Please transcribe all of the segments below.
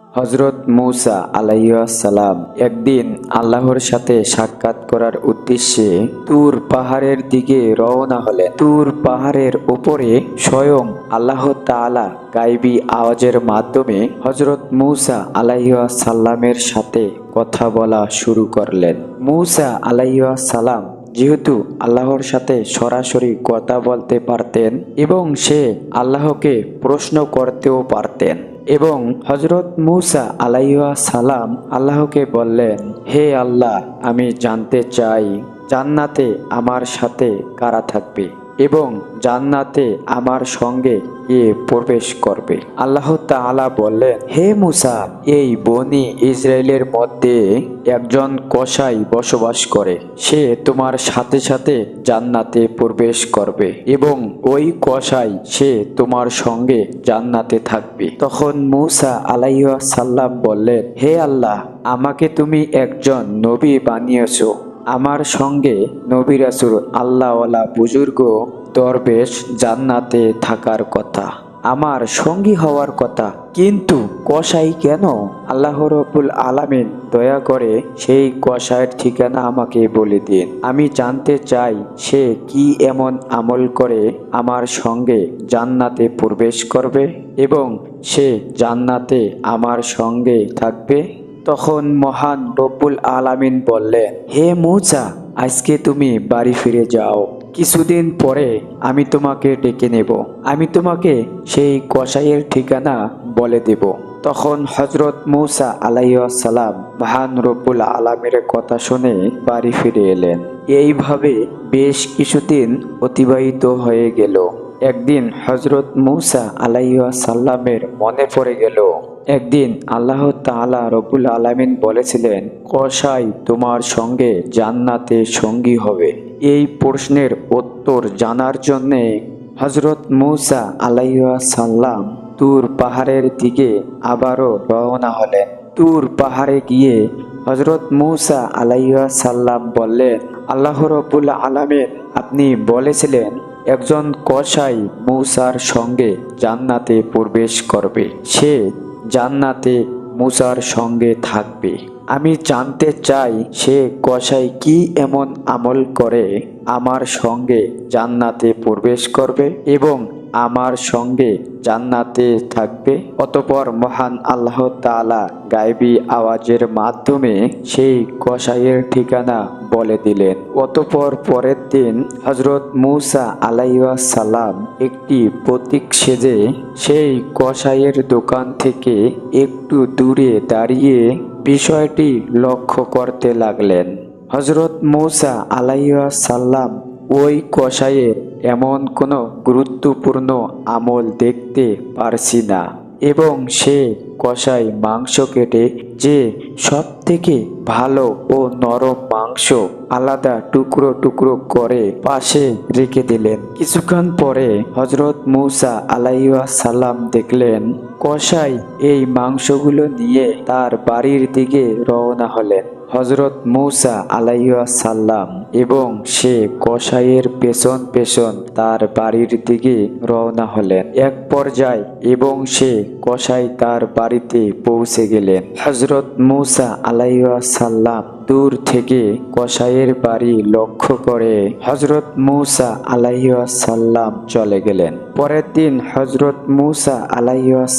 হজরত মৌসা আলাইসালাম একদিন আল্লাহর সাথে সাক্ষাৎ করার উদ্দেশ্যে তুর পাহাড়ের দিকে রওনা হলেন। তুর পাহাড়ের উপরে স্বয়ং আল্লাহ তাআলা গাইবী আওয়াজের মাধ্যমে হজরত মৌসা আলাইসাল্লামের সাথে কথা বলা শুরু করলেন। মৌসা আলাইসালাম যেহেতু আল্লাহর সাথে সরাসরি কথা বলতে পারতেন এবং সে আল্লাহকে প্রশ্ন করতেও পারতেন। এবং হজরত মুসা আলাইয়া সালাম আল্লাহকে বললেন, হে আল্লাহ, আমি জানতে চাই জান্নাতে আমার সাথে কারা থাকবে? এবং জান্নাতে আমার সঙ্গে কে প্রবেশ করবে। আল্লাহ তাআলা বললেন, হে মুসা, এই বনি ইসরায়েলের মধ্যে একজন কসাই বসবাস করে। সে তোমার সাথে সাথে জান্নাতে প্রবেশ করবে এবং ওই কসাই, সে তোমার সঙ্গে জান্নাতে থাকবে। তখন মুসা আলাইহা সাল্লাম বললেন, হে আল্লাহ, আমাকে তুমি একজন নবী বানিয়েছো। আমার সঙ্গে নবী রাসুল আল্লাহওয়ালা বুজুর্গ দরবেশ জান্নাতে থাকার কথা, আমার সঙ্গী হওয়ার কথা। কিন্তু কসাই কেন? আল্লাহ রবুল আলামিন দয়া করে সেই কসাইয়ের ঠিকানা আমাকে বলে দিন। আমি জানতে চাই সে কি এমন আমল করে আমার সঙ্গে জান্নাতে প্রবেশ করবে এবং সে জান্নাতে আমার সঙ্গে থাকবে? তখন মহান রব্বুল আলামিন বললেন, হে মৌচা আজকে তুমি বাড়ি ফিরে যাও। কিছুদিন পরে আমি তোমাকে ডেকে নেব। আমি তোমাকে সেই কসাইয়ের ঠিকানা বলে দেব। তখন হজরত মৌসা আলাইসালাম মহান রব্বুল আলমের কথা শুনে বাড়ি ফিরে এলেন। এইভাবে বেশ কিছুদিন অতিবাহিত হয়ে গেল। একদিন হজরত মৌসা আলাইসাল্লামের মনে পড়ে গেল একদিন আল্লাহ তাআলা রবুল আলামিন বলেছিলেন, কসাই তোমার সঙ্গে জান্নাতে সঙ্গী হবে। এই প্রশ্নের উত্তর জানার জন্যে হজরত মৌসা আলাইসাল্লাম তুর পাহাড়ের দিকে আবারও রওনা হলেন। তুর পাহাড়ে গিয়ে হজরত মৌসা আলাইসাল্লাম বললেন, আল্লাহ রবুল আলামিন, আপনি বলেছিলেন, একজন কসাই মৌসার সঙ্গে জান্নাতে প্রবেশ করবে। সে জান্নাতে মুসার সঙ্গে থাকবে। আমি জানতে চাই, সে কষাই কি এমন আমল করে আমার সঙ্গে জান্নাতে প্রবেশ করবে এবং আমার সঙ্গে জান্নাতে থাকবে। অতপর মহান আল্লাহ তাআলা গায়বী আওয়াজের মাধ্যমে সেই কসাইয়ের ঠিকানা বলে দিলেন। অতপর পরের দিন হজরত মুসা আলাইয়া সালাম একটি প্রতীক সেজে সেই কসাইয়ের দোকান থেকে একটু দূরে দাঁড়িয়ে বিষয়টি লক্ষ্য করতে লাগলেন। হজরত মৌসা আলাইয়া সাল্লাম ওই কসাইয়ের এমন কোনো গুরুত্বপূর্ণ আমল দেখতে পারছি না। এবং সে কষাই মাংস কেটে যে সব থেকে ভালো ও নরম মাংস আলাদা টুকরো টুকরো করে পাশে রেখে দিলেন। কিছুক্ষণ পরে হজরত মৌসা আলাইয়া সালাম দেখলেন, কসাই এই মাংসগুলো নিয়ে তার বাড়ির দিকে রওনা হলেন। হজরত মৌসা সাল্লাম এবং সে কসাইয়ের পেছন পেছন তার বাড়ির দিকে রওনা হলেন। এক পর্যায়ে এবং সে কসাই তার বাড়িতে পৌঁছে গেলেন। হজরত মৌসা সাল্লাম দূর থেকে কসাইয়ের বাড়ি লক্ষ্য করে হজরত মৌসা সাল্লাম চলে গেলেন। পরের দিন হজরত মৌসা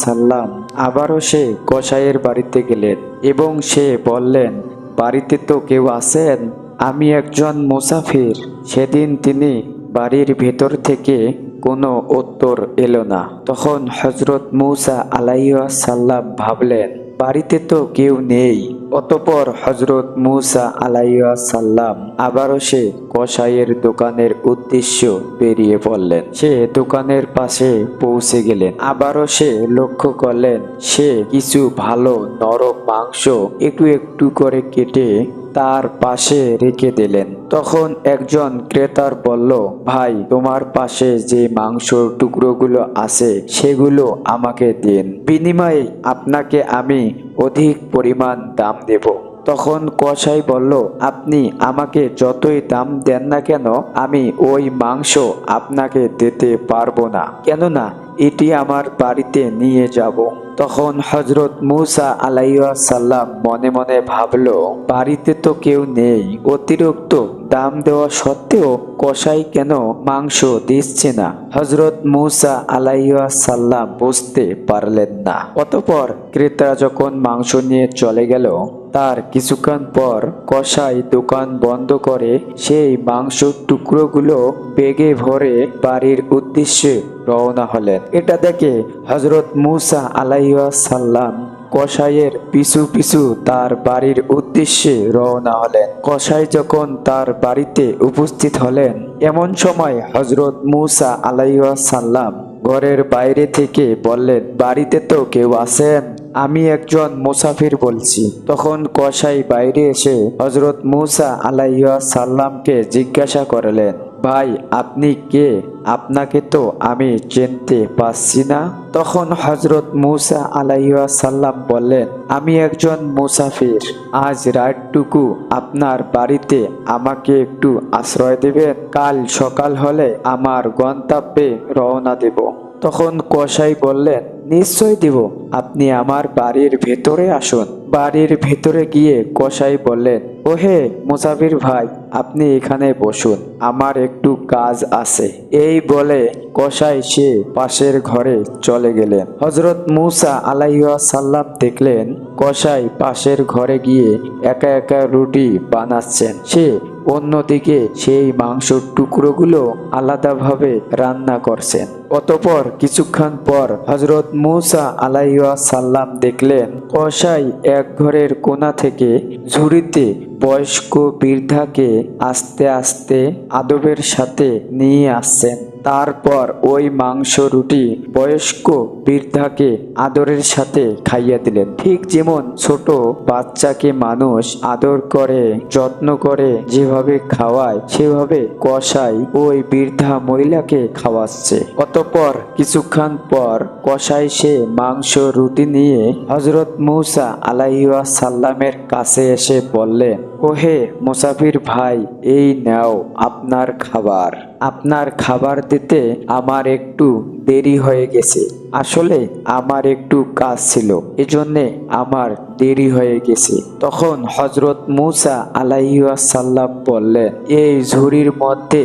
সাল্লাম আবারও সে কসাইয়ের বাড়িতে গেলেন এবং সে বললেন বাড়িতে তো কেউ আসেন আমি একজন মুসাফির। সেদিন তিনি বাড়ির ভেতর থেকে কোনো উত্তর এলো না। তখন হজরত মৌসা আলাইয়া সাল্লাম ভাবলেন বাড়িতে তো কেউ নেই। অতপর হজরত মুসা আলাইয়া সাল্লাম আবারও সে কসাইয়ের দোকানের উদ্দেশ্য বেরিয়ে পড়লেন। সে দোকানের পাশে পৌঁছে গেলেন। আবারও সে লক্ষ্য করলেন, সে কিছু ভালো নরম মাংস একটু একটু করে কেটে তার পাশে রেখে দিলেন। তখন একজন ক্রেতার বলল, ভাই, তোমার পাশে যে মাংসর টুকরোগুলো আছে, সেগুলো আমাকে দিন। বিনিময়ে আপনাকে আমি অধিক পরিমাণ দাম দেব। তখন কসাই বলল, আপনি আমাকে যতই দাম দেন না কেন, আমি ওই মাংস আপনাকে দিতে পারব না। কেননা, এটি আমার বাড়িতে নিয়ে যাব। তখন হজরত মুসা আলাইসাল্লাম মনে মনে ভাবল, বাড়িতে তো কেউ নেই, অতিরিক্ত দাম দেওয়া সত্ত্বেও কষাই কেন মাংস দিচ্ছে না? হজরত মুসা আলাইসাল্লাম বুঝতে পারলেন না। অতপর ক্রেতারা যখন মাংস নিয়ে চলে গেল, তার কিছুক্ষণ পর কষাই দোকান বন্ধ করে সেই মাংস টুকরোগুলো বেগে ভরে বাড়ির উদ্দেশ্যে রওনা হলেন। এটা দেখে হজরত মুসা আলাইসাল্লাম কসাইয়ের পিছু পিছু তার বাড়ির উদ্দেশ্যে রওনা হলেন। কসাই যখন তার বাড়িতে উপস্থিত হলেন, এমন সময় হজরত মুসা আলাইসাল্লাম ঘরের বাইরে থেকে বললেন, বাড়িতে তো কেউ আছেন, আমি একজন মুসাফির বলছি। তখন কসাই বাইরে এসে হজরত মুসা আলাইয়া সাল্লামকে জিজ্ঞাসা করলেন ভাই, আপনি কে? আপনাকে তো আমি চিনতে পারছি না। তখন হজরত মুসা আলাইয়া সাল্লাম বললেন, আমি একজন মুসাফির। আজ রাতটুকু আপনার বাড়িতে আমাকে একটু আশ্রয় দেবেন। কাল সকাল হলে আমার গন্তব্যে রওনা দেব। তখন কসাই বললেন, নিশ্চয় দিব। আপনি আমার বাড়ির ভেতরে আসুন। বাড়ির ভেতরে গিয়ে কসাই বললেন ওহে মুসাফির ভাই, আপনি এখানে বসুন, আমার একটু কাজ আছে। এই বলে কসাই সে পাশের ঘরে চলে গেলেন। হজরত মুসা আলাইয়া সাল্লাম দেখলেন কসাই পাশের ঘরে গিয়ে একা একা রুটি বানাচ্ছেন। সে অন্যদিকে সেই মাংসর টুকরোগুলো আলাদাভাবে রান্না করছেন। অতপর কিছুক্ষণ পর হজরত মুসা আলাইয়া সাল্লাম দেখলেন কসাই এক ঘরের কোণা থেকে ঝুড়িতে বয়স্ক বৃদ্ধাকে আস্তে আস্তে আদবের সাথে নিয়ে আসছেন। তারপর ওই মাংস রুটি বয়স্ক বৃদ্ধাকে আদরের সাথে খাইয়ে দিলেন। ঠিক যেমন ছোট বাচ্চাকে মানুষ আদর করে, যত্ন করে, যেভাবে খাওয়ায়, সেভাবে কষাই ওই বৃদ্ধা মহিলাকে খাওয়াচ্ছে। অতপর কিছুক্ষণ পর কষাই সে মাংস রুটি নিয়ে হজরত মৌসা আলাইয়া সাল্লামের কাছে এসে বললেন ওহে মুসাফির ভাই, এই নাও আপনার খাবার। আপনার খাবার দিতে আমার একটু দেরি হয়ে গেছে। আসলে আমার একটু কাজ ছিল, এজন্যে আমার দেরি হয়ে গেছে। তখন হজরত মুসা আলাইসাল্লাম বললেন, এই ঝুড়ির মধ্যে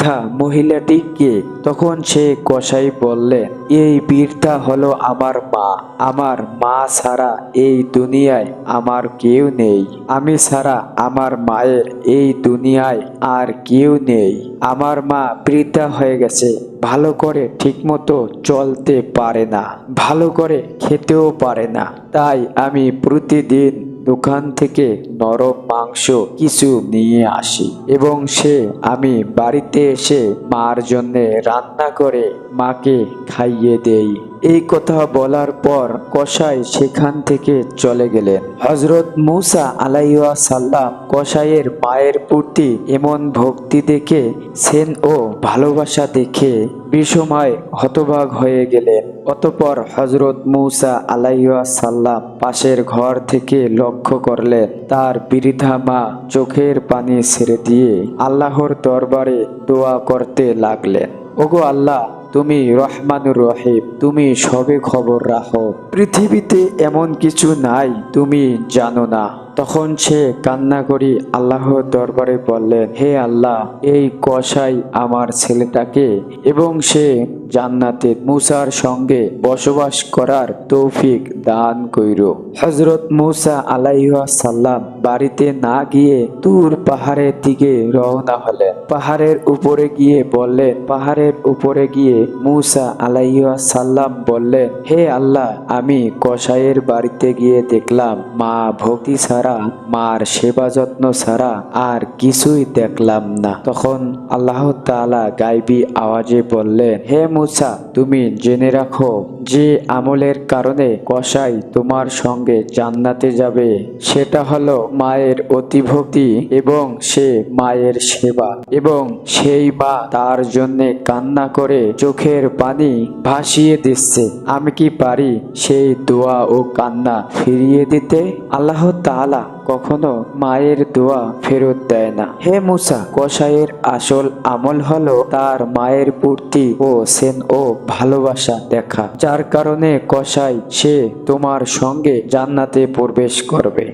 বৃদ্ধা মহিলাটি কে? তখন সে কসাই বললেন এই বৃদ্ধা হলো আমার মা। আমার মা ছাড়া এই দুনিয়ায় আমার কেউ নেই। আমি ছাড়া আমার মায়ের এই দুনিয়ায় আর কেউ নেই। আমার মা বৃদ্ধা হয়ে গেছে। ভালো করে ঠিকমতো চলতে পারে না। ভালো করে খেতেও পারে না। তাই আমি প্রতিদিন দোকান থেকে নরম মাংস কিছু নিয়ে আসি এবং সে আমি বাড়িতে এসে মার জন্যে রান্না করে মাকে খাইয়ে দেই। এই কথা বলার পর কসাই সেখান থেকে চলে গেলেন। হজরত মুসা আলাইয়া সাল্লাম কসাইয়ের মায়ের প্রতি এমন ভক্তি দেখে, সেন ও ভালোবাসা দেখে বিষময় হতবাগ হয়ে গেলেন। অতপর হজরত মুসা আলাইয়া সাল্লাম পাশের ঘর থেকে লক্ষ্য করলেন, তার বৃদ্ধা মা চোখের পানি ছেড়ে দিয়ে আল্লাহর দরবারে দোয়া করতে লাগলেন। ওগো আল্লাহ তুমি রহমানুর রহিম, তুমি সবে খবর রাখো। পৃথিবীতে এমন কিছু নাই, তুমি জানো না। তখন সে কান্না করি আল্লাহর দরবারে বললেন হে আল্লাহ, এই কষাই আমার ছেলেটাকে। এবং সে জান্নাতে মুসার সঙ্গে বসবাস করার তৌফিক দান কইর। হজরত মুসা আলাইহা সাল্লাম বাড়িতে না গিয়ে তুর পাহাড়ের দিকে রওনা হলেন। পাহাড়ের উপরে গিয়ে বললেন, পাহাড়ের উপরে গিয়ে মুসা আলাইহা সাল্লাম বললেন, হে আল্লাহ, আমি কসাইয়ের বাড়িতে গিয়ে দেখলাম, মা ভক্তি ছাড়া, মার সেবা যত্ন ছাড়া আর কিছুই দেখলাম না। তখন আল্লাহ তাআলা গাইবি আওয়াজে বললেন, হে মুসা তুমি জেনে রাখো। যে আমলের কারণে কসাই তোমার সঙ্গে জান্নাতে যাবে, সেটা হলো মায়ের অতিভক্তি এবং সে মায়ের সেবা এবং সেই মা তার জন্য কান্না করে চোখের পানি ভাসিয়ে দিচ্ছে। আমি কি পারি সেই দোয়া ও কান্না ফিরিয়ে দিতে? আল্লাহ তাআলা কখনো মায়ের দোয়া ফেরত দেয় না। হে মুসা, কসাইয়ের আসল আমল হলো তার মায়ের পূর্তি ও সেন ও ভালোবাসা দেখা যার কারণে কসাই সে তোমার সঙ্গে জান্নাতে প্রবেশ করবে।